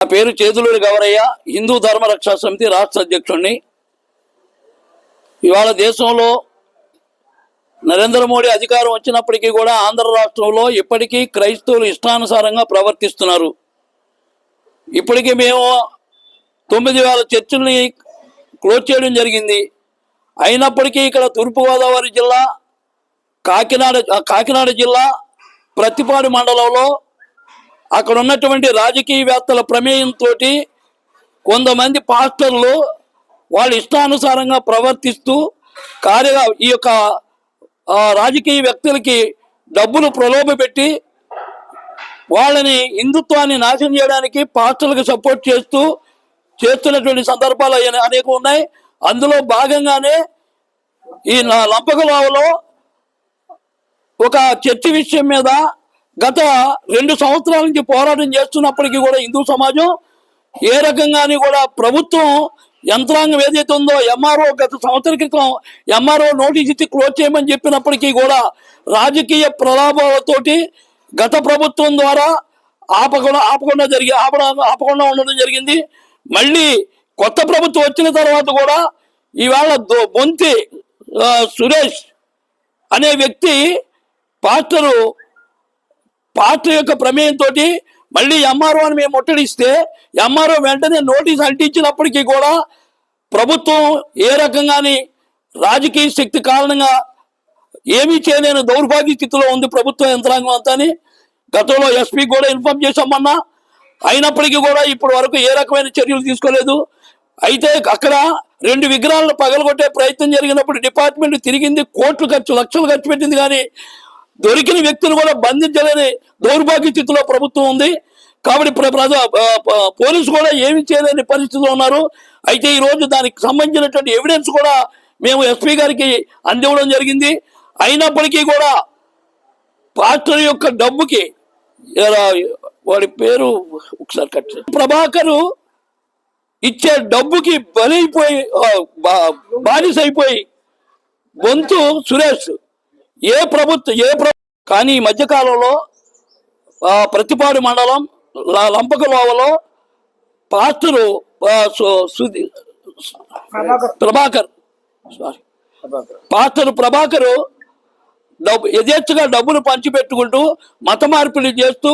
నా పేరు చేతులూరి గవరయ్య. హిందూ ధర్మ రక్షా సమితి రాష్ట్ర అధ్యక్షుడిని. ఇవాళ దేశంలో నరేంద్ర మోడీ అధికారం వచ్చినప్పటికీ కూడా ఆంధ్ర రాష్ట్రంలో ఇప్పటికీ క్రైస్తవులు ఇష్టానుసారంగా ప్రవర్తిస్తున్నారు. ఇప్పటికీ మేము తొమ్మిది వేల చర్చిల్ని క్లోజ్ చేయడం జరిగింది. అయినప్పటికీ ఇక్కడ తూర్పుగోదావరి జిల్లా కాకినాడ కాకినాడ జిల్లా ప్రతిపాడు మండలంలో అక్కడ ఉన్నటువంటి రాజకీయవేత్తల ప్రమేయంతో కొంతమంది పాస్టర్లు వాళ్ళ ఇష్టానుసారంగా ప్రవర్తిస్తూ కార్య ఈ యొక్క రాజకీయ వ్యక్తులకి డబ్బులు ప్రలోభ పెట్టి వాళ్ళని హిందుత్వాన్ని నాశనం చేయడానికి పాస్టర్లకు సపోర్ట్ చేస్తూ చేస్తున్నటువంటి సందర్భాలు అనేక ఉన్నాయి. అందులో భాగంగానే ఈ నా- లంపకలావలో ఒక చర్చి విషయం మీద గత రెండు సంవత్సరాల నుంచి పోరాటం చేస్తున్నప్పటికీ కూడా హిందూ సమాజం ఏ రకంగాని కూడా ప్రభుత్వం యంత్రాంగం ఏదైతే ఉందో ఎంఆర్ఓ గత సంవత్సరం క్రితం ఎంఆర్ఓ నోటీస్ ఇచ్చి క్లోజ్ చేయమని చెప్పినప్పటికీ కూడా రాజకీయ ప్రలాభాలతోటి గత ప్రభుత్వం ద్వారా ఆపకుండా ఆపకుండా జరిగి ఆపడం ఆపకుండా ఉండడం జరిగింది. మళ్ళీ కొత్త ప్రభుత్వం వచ్చిన తర్వాత కూడా ఈవేళ బొంతి సురేష్ అనే వ్యక్తి పాస్టరు పార్టీ యొక్క ప్రమేయంతో మళ్ళీ ఎంఆర్ఓ అని మేము ముట్టడిస్తే ఎంఆర్ఓ వెంటనే నోటీస్ అంటించినప్పటికీ కూడా ప్రభుత్వం ఏ రకంగాని రాజకీయ శక్తి కారణంగా ఏమీ చేయలేని దౌర్భాగ్య స్థితిలో ఉంది ప్రభుత్వ యంత్రాంగం అంతా అని గతంలో ఎస్పీ కూడా ఇన్ఫార్మ్ చేశామన్నా. అయినప్పటికీ కూడా ఇప్పటి వరకు ఏ రకమైన చర్యలు తీసుకోలేదు. అయితే అక్కడ రెండు విగ్రహాలను పగలగొట్టే ప్రయత్నం జరిగినప్పుడు డిపార్ట్మెంట్ తిరిగింది. కోట్లు ఖర్చు లక్షలు ఖర్చు పెట్టింది కానీ దొరికిన వ్యక్తులు కూడా బంధించలేని దౌర్భాగ్య స్థితిలో ప్రభుత్వం ఉంది. కాబట్టి ప్ర- పోలీసు కూడా ఏమి చేయలేని పరిస్థితిలో ఉన్నారు. అయితే ఈరోజు దానికి సంబంధించినటువంటి ఎవిడెన్స్ కూడా మేము ఎస్పీ గారికి అందివ్వడం జరిగింది. అయినప్పటికీ కూడా పాస్టర్ యొక్క డబ్బుకి వాడి పేరు ఒకసారి కట్ ప్రభాకరు ఇచ్చే డబ్బుకి బలైపోయి బానిసైపోయి బానిస అయిపోయి బొంతు సురేష్ ఏ ప్రభుత్వం ఏ ప్రభు కానీ ఈ మధ్యకాలంలో ప్రతిపాడు మండలం లంపకలోవలో pastor Prabhakar. Sorry. Pastor Prabhakar డబ్బు యథేచ్ఛగా డబ్బులు పంచిపెట్టుకుంటూ మత మార్పిడి చేస్తూ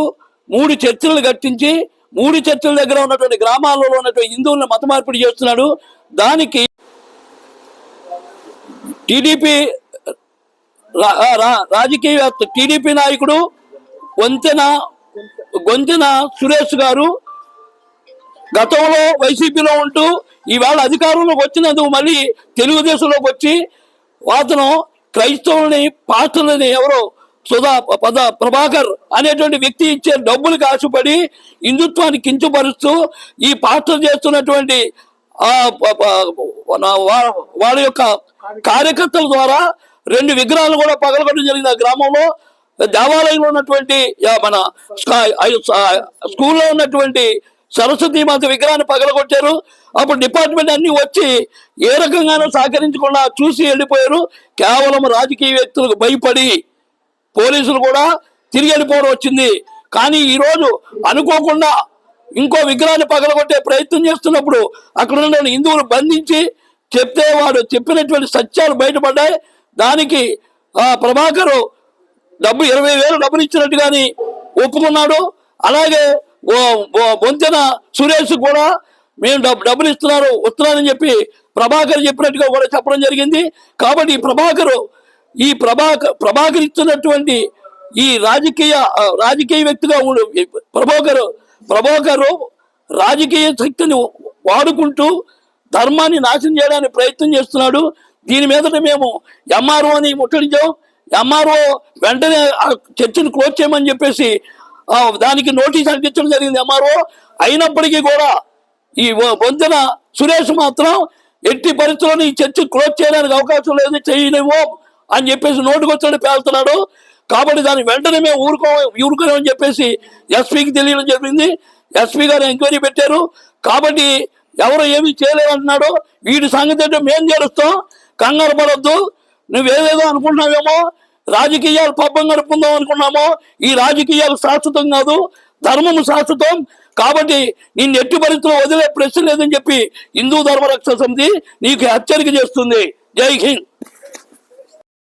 మూడు చర్చిలు కట్టించి మూడు చర్చిల దగ్గర ఉన్నటువంటి గ్రామాలలో ఉన్నటువంటి హిందువులను మత మార్పిడి చేస్తున్నాడు. దానికి టీడీపీ రాజకీయ టీడీపీ నాయకుడు వంతెన గొంతెన సురేష్ గారు గతంలో వైసీపీలో ఉంటూ ఈవేళ అధికారంలోకి వచ్చినందుకు మళ్ళీ తెలుగుదేశంలోకి వచ్చి అతను క్రైస్తవుల్ని పాస్టర్లని ఎవరో సుధా పద ప్రభాకర్ అనేటువంటి వ్యక్తి ఇచ్చే డబ్బులకు ఆశపడి హిందుత్వాన్ని కించపరుస్తూ ఈ పాస్టర్ చేస్తున్నటువంటి వాళ్ళ యొక్క కార్యకర్తల ద్వారా రెండు విగ్రహాలు కూడా పగలగొట్టడం జరిగింది ఆ గ్రామంలో. దేవాలయంలో ఉన్నటువంటి మన స్కూల్లో ఉన్నటువంటి సరస్వతి మాత విగ్రహాన్ని పగలగొట్టారు. అప్పుడు డిపార్ట్మెంట్ అన్ని వచ్చి ఏ రకంగానూ సహకరించకుండా చూసి వెళ్ళిపోయారు. కేవలం రాజకీయ వ్యక్తులకు భయపడి పోలీసులు కూడా తిరిగి వెళ్ళిపోవడం వచ్చింది. కానీ ఈరోజు అనుకోకుండా ఇంకో విగ్రహాన్ని పగలగొట్టే ప్రయత్నం చేస్తున్నప్పుడు అక్కడ ఉన్న హిందువులు బంధించి చెప్తే వాడు చెప్పినటువంటి సత్యాలు బయటపడ్డాయి. దానికి ఆ ప్రభాకరు డబ్బు ఇరవై వేలు డబ్బులు ఇచ్చినట్టు కానీ ఒప్పుకున్నాడు. అలాగే వంతెన బొంతెన సురేష్ కూడా మేము డబ్బు డబ్బులు ఇస్తున్నారు వస్తున్నారని చెప్పి ప్రభాకర్ చెప్పినట్టుగా కూడా చెప్పడం జరిగింది. కాబట్టి ఈ ప్రభాకరు ఈ ప్రభాకర్ ప్రభాకర్ ఇస్తున్నటువంటి ఈ రాజకీయ రాజకీయ వ్యక్తిగా ఉండు ప్రభాకరు ప్రభాకరు రాజకీయ శక్తిని వాడుకుంటూ ధర్మాన్ని నాశనం చేయడానికి ప్రయత్నం చేస్తున్నాడు. దీని మీదట మేము ఎంఆర్ఓని ముట్టడించాం. ఎంఆర్ఓ వెంటనే ఆ చర్చను క్లోజ్ చేయమని చెప్పేసి దానికి నోటీస్ అంటించడం జరిగింది ఎంఆర్ఓ అయినప్పటికీ కూడా ఈ వంతెన సురేష్ మాత్రం ఎట్టి పరిస్థితుల్లో ఈ చర్చ క్లోజ్ చేయడానికి అవకాశం లేదు చేయలేము అని చెప్పేసి నోటుకొచ్చాడు పేలుతున్నాడు. కాబట్టి దాన్ని వెంటనే మేము ఊరుకో ఊరుకోమని చెప్పేసి ఎస్పీకి తెలియడం జరిగింది. ఎస్పీ గారు ఎంక్వైరీ పెట్టారు. కాబట్టి ఎవరు ఏమీ చేయలేదంటున్నాడు. వీడి సంగతి అంటే మేము చేరుస్తాం కంగారు పడొద్దు. నువ్వేదేదో అనుకుంటున్నావేమో రాజకీయాలు పబ్బం గడుపుకుందాం అనుకున్నామో ఈ రాజకీయాలు శాశ్వతం కాదు ధర్మము శాశ్వతం. కాబట్టి నిన్ను ఎట్టి పరిస్థితుల్లో వదిలే ప్రశ్న లేదని చెప్పి హిందూ ధర్మరక్షణ సమితి నీకు హెచ్చరిక చేస్తుంది. జై హింద్.